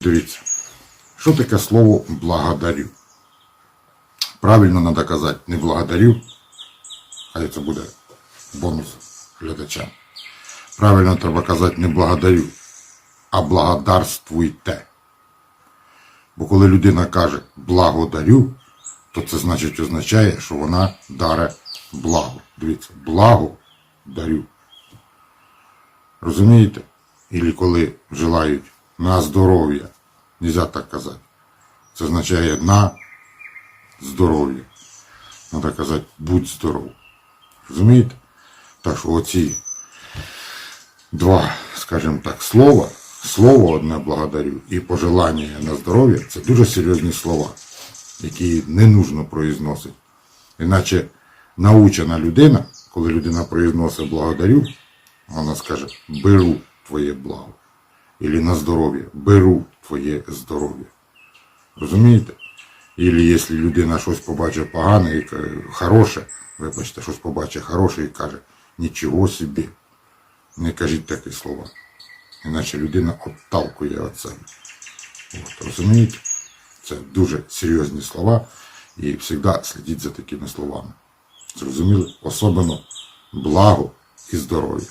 Дивіться, що таке слово благодарю? Правильно треба казати не благодарю, хай це буде бонус глядачам. Правильно треба казати не благодарю, а благодарствуйте. Бо коли людина каже благодарю, то це значить означає, що вона даре благо. Дивіться, благо дарю. Розумієте? Ілі коли желають на здоров'я. Нельзя так казати. Це означає на здоров'я. Треба казати будь здоров. Розумієте? Так що оці два, скажімо так, слова, слово одне благодарю і пожелання на здоров'я це дуже серйозні слова, які не нужно произносити. Іначе научена людина, коли людина произносить благодарю, вона скаже беру твоє благо. Или на здоров'я. Беру твоє здоров'я. Розумієте? Или якщо людина щось побачить погане і хороше, вибачте, щось побачить хороше і каже, нічого собі. Не кажіть такі слова. Іначе людина отталкує себе. От, розумієте? Це дуже серйозні слова і завжди слідіть за такими словами. Зрозуміли? Особливо благо і здоров'я.